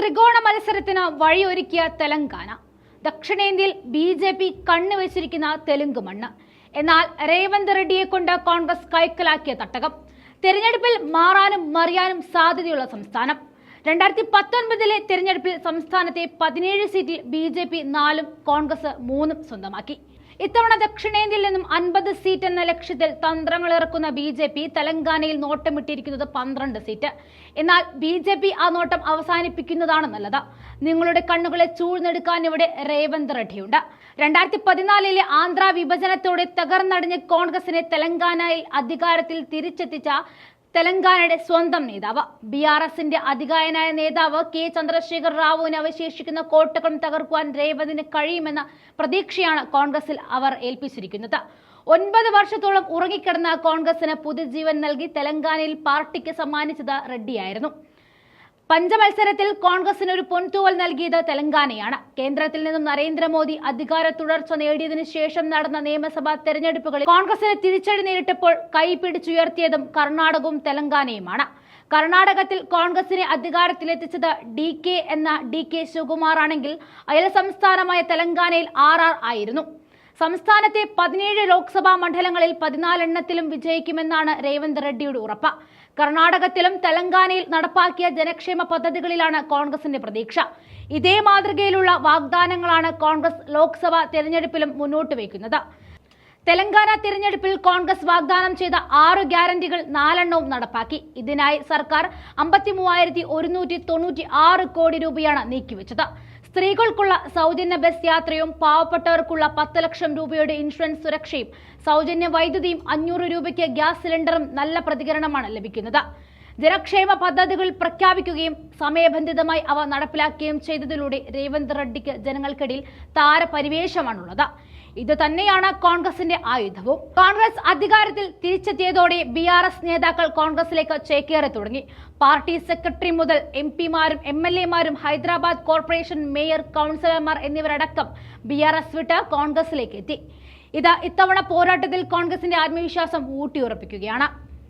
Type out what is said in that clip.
ത്രികോണ മത്സരത്തിന് വഴിയൊരുക്കിയ തെലങ്കാന. ദക്ഷിണേന്ത്യയിൽ ബി ജെ പി കണ്ണുവച്ചിരിക്കുന്ന തെലുങ്ക് മണ്ണ്. എന്നാൽ രേവന്ത് റെഡ്ഡിയെ കൊണ്ട് കോൺഗ്രസ് കൈക്കലാക്കിയ തട്ടകം. തെരഞ്ഞെടുപ്പിൽ മാറാനും മറിയാനും സാധ്യതയുള്ള സംസ്ഥാനം. രണ്ടായിരത്തി പത്തൊൻപതിലെ തെരഞ്ഞെടുപ്പിൽ സംസ്ഥാനത്തെ പതിനേഴ് സീറ്റിൽ ബി ജെ പി നാലും കോൺഗ്രസ് മൂന്നും സ്വന്തമാക്കി. ഇത്തവണ ദക്ഷിണേന്ത്യയിൽ നിന്നും അൻപത് സീറ്റ് എന്ന ലക്ഷ്യത്തിൽ തന്ത്രങ്ങൾ ഇറക്കുന്ന ബി ജെ പി തെലങ്കാനയിൽ നോട്ടമിട്ടിരിക്കുന്നത് പന്ത്രണ്ട് സീറ്റ്. എന്നാൽ ബി ജെ പി ആ നോട്ടം അവസാനിപ്പിക്കുന്നതാണ് നല്ലത്. നിങ്ങളുടെ കണ്ണുകളെ ചൂഴ്ന്നെടുക്കാൻ ഇവിടെ രേവന്ത് റെഡ്ഡിയുണ്ട്. രണ്ടായിരത്തി പതിനാലിലെ ആന്ധ്ര വിഭജനത്തോടെ തകർന്നടിഞ്ഞ കോൺഗ്രസിനെ തെലങ്കാനയിൽ അധികാരത്തിൽ തിരിച്ചെത്തിച്ച തെലങ്കാനയുടെ സ്വന്തം നേതാവ്. ബി ആർ എസിന്റെ അധികായനായ നേതാവ് കെ ചന്ദ്രശേഖർ റാവുവിന് അവശേഷിക്കുന്ന കോട്ടകളും തകർക്കുവാൻ രേവതിന് കഴിയുമെന്ന പ്രതീക്ഷയാണ് കോൺഗ്രസിൽ അവർ ഏൽപ്പിച്ചിരിക്കുന്നത്. ഒൻപത് വർഷത്തോളം ഉറങ്ങിക്കിടന്ന കോൺഗ്രസിന് പുതുജീവൻ നൽകി തെലങ്കാനയിൽ പാർട്ടിക്ക് സമ്മാനിച്ചത് റെഡ്ഡിയായിരുന്നു. പഞ്ചമത്സരത്തിൽ കോൺഗ്രസിന് ഒരു പൊൻതൂവൽ നൽകിയത് തെലങ്കാനയാണ്. കേന്ദ്രത്തിൽ നിന്നും നരേന്ദ്രമോദി അധികാര തുടർച്ച നേടിയതിനു ശേഷം നടന്ന നിയമസഭാ തെരഞ്ഞെടുപ്പുകളിൽ കോൺഗ്രസിന് തിരിച്ചടി നേരിട്ടപ്പോൾ കൈ പിടിച്ചുയർത്തിയതും കർണാടകവും തെലങ്കാനയുമാണ്. കർണാടകത്തിൽ കോൺഗ്രസിനെ അധികാരത്തിലെത്തിച്ചത് ഡി കെ എന്ന ഡി കെ ശിവകുമാർ ആണെങ്കിൽ അയൽ സംസ്ഥാനമായ തെലങ്കാനയിൽ ആർ ആർ ആയിരുന്നു. സംസ്ഥാനത്തെ പതിനേഴ് ലോക്സഭാ മണ്ഡലങ്ങളിൽ പതിനാലെണ്ണത്തിലും വിജയിക്കുമെന്നാണ് രേവന്ത് റെഡ്ഡിയുടെ ഉറപ്പ്. കർണാടകത്തിലും തെലങ്കാനയിൽ നടപ്പാക്കിയ ജനക്ഷേമ പദ്ധതികളിലാണ് കോൺഗ്രസിന്റെ പ്രതീക്ഷ. ഇതേ മാതൃകയിലുള്ള വാഗ്ദാനങ്ങളാണ് കോൺഗ്രസ് ലോക്സഭാ തെരഞ്ഞെടുപ്പിലും മുന്നോട്ട് വയ്ക്കുന്നത്. തെലങ്കാന തിരഞ്ഞെടുപ്പിൽ കോൺഗ്രസ് വാഗ്ദാനം ചെയ്ത ആറ് ഗ്യാരണ്ടികൾ നാലെണ്ണവും നടപ്പാക്കി. ഇതിനായി സർക്കാർ അമ്പത്തി മൂവായിരത്തി ഒരുന്നൂറ്റി തൊണ്ണൂറ്റി ആറ് കോടി രൂപയാണ് നീക്കിവെച്ചത്. സ്ത്രീകൾക്കുള്ള സൗജന്യ ബസ് യാത്രയും പാവപ്പെട്ടവർക്കുള്ള പത്ത് ലക്ഷം രൂപയുടെ ഇൻഷുറൻസ് സുരക്ഷയും സൗജന്യ വൈദ്യുതിയും അഞ്ഞൂറ് രൂപയ്ക്ക് ഗ്യാസ് സിലിണ്ടറും നല്ല പ്രതികരണമാണ് ലഭിക്കുന്നത്. ജനക്ഷേമ പദ്ധതികൾ പ്രഖ്യാപിക്കുകയും സമയബന്ധിതമായി അവ നടപ്പിലാക്കുകയും ചെയ്തതിലൂടെ രേവന്ത് റെഡ്ഡിക്ക് ജനങ്ങൾക്കിടയിൽ താരപരിവേഷമാണുള്ളത്. ഇത് തന്നെയാണ് കോൺഗ്രസിന്റെ ആയുധവും. കോൺഗ്രസ് അധികാരത്തിൽ തിരിച്ചെത്തിയതോടെ ബി ആർ എസ് നേതാക്കൾ കോൺഗ്രസിലേക്ക് ചേക്കേറി തുടങ്ങി. പാർട്ടി സെക്രട്ടറി മുതൽ എം പിമാരും എം എൽ എമാരും ഹൈദരാബാദ് കോർപ്പറേഷൻ മേയർ കൗൺസിലർമാർ എന്നിവരടക്കം ബി ആർ എസ് വിട്ട് കോൺഗ്രസിലേക്ക് എത്തി. ഇത് ഇത്തവണ പോരാട്ടത്തിൽ കോൺഗ്രസിന്റെ ആത്മവിശ്വാസം ഊട്ടിയുറപ്പിക്കുകയാണ്.